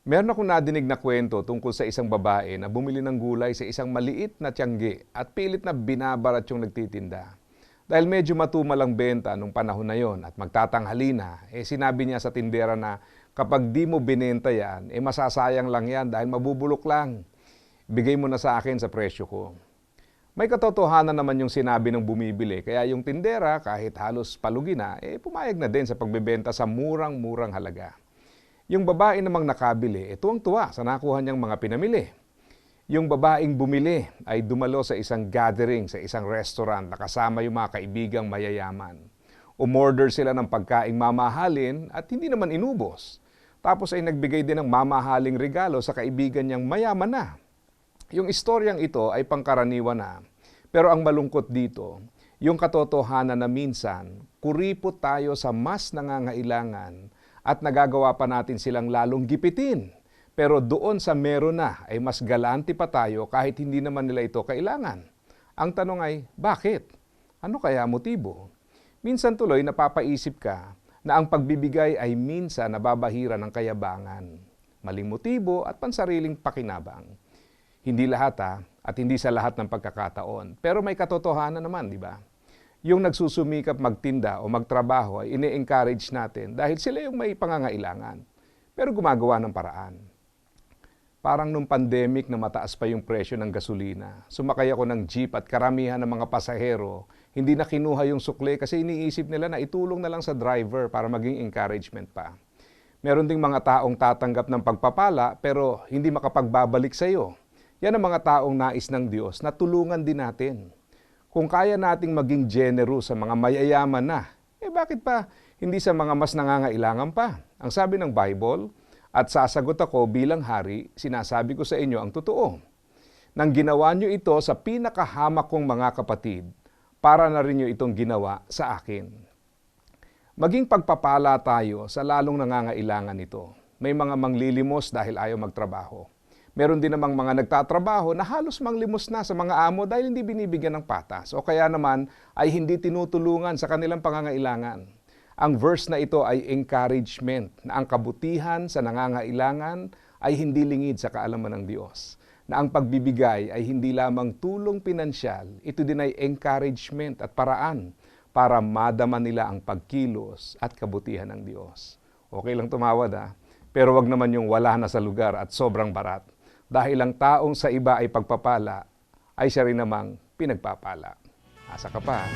Meron akong nadinig na kwento tungkol sa isang babae na bumili ng gulay sa isang maliit na tiyanggi at pilit na binabarat yung nagtitinda. Dahil medyo matumal ang benta nung panahon na yon at magtatanghali na, eh sinabi niya sa tindera na kapag di mo binenta yan, eh masasayang lang yan dahil mabubulok lang. Bigay mo na sa akin sa presyo ko. May katotohanan naman yung sinabi ng bumibili, kaya yung tindera kahit halos palugi na, eh pumayag na din sa pagbebenta sa murang-murang halaga. Yung babae namang nakabili, eh tuwang-tuwa sa nakuha niyang mga pinamili. Yung babaeng bumili ay dumalo sa isang gathering sa isang restaurant na kasama yung mga kaibigang mayayaman. Umorder sila ng pagkaing mamahalin at hindi naman inubos. Tapos ay nagbigay din ng mamahaling regalo sa kaibigan niyang mayaman na. Yung istoryang ito ay pangkaraniwan na. Pero ang malungkot dito, yung katotohanan na minsan, kuripot tayo sa mas nangangailangan at nagagawa pa natin silang lalong gipitin. Pero doon sa meron na ay mas galante pa tayo kahit hindi naman nila ito kailangan. Ang tanong ay, bakit? Ano kaya motibo? Minsan tuloy napapaisip ka na ang pagbibigay ay minsan nababahira ng kayabangan, maling motibo at pansariling pakinabang. Hindi lahat ha, at hindi sa lahat ng pagkakataon. Pero may katotohanan naman, di ba? Yung nagsusumikap magtinda o magtrabaho ay ini-encourage natin dahil sila yung may pangangailangan. Pero gumagawa ng paraan. Parang nung pandemic na mataas pa yung presyo ng gasolina, sumakay ako ng jeep at karamihan ng mga pasahero hindi na kinuha yung sukle kasi iniisip nila na itulong na lang sa driver para maging encouragement pa. Meron ding mga taong tatanggap ng pagpapala pero hindi makapagbabalik sa iyo. Yan ang mga taong nais ng Diyos na tulungan din natin. Kung kaya nating maging generous sa mga mayayaman na, eh bakit pa hindi sa mga mas nangangailangan pa? Ang sabi ng Bible, at sasagot ako bilang hari, sinasabi ko sa inyo ang totoo. Nang ginawa nyo ito sa pinakahamak kong mga kapatid, para na rin nyo itong ginawa sa akin. Maging pagpapala tayo sa lalong nangangailangan nito. May mga manglilimos dahil ayaw magtrabaho. Meron din namang mga nagtatrabaho na halos manglimos na sa mga amo dahil hindi binibigyan ng patas o kaya naman ay hindi tinutulungan sa kanilang pangangailangan. Ang verse na ito ay encouragement na ang kabutihan sa nangangailangan ay hindi lingid sa kaalaman ng Diyos. Na ang pagbibigay ay hindi lamang tulong pinansyal, ito din ay encouragement at paraan para madama nila ang pagkilos at kabutihan ng Diyos. Okay lang tumawad ha, pero wag naman yung wala na sa lugar at sobrang barat. Dahil ang taong sa iba ay pagpapala, ay siya rin namang pinagpapala. Asa ka pa?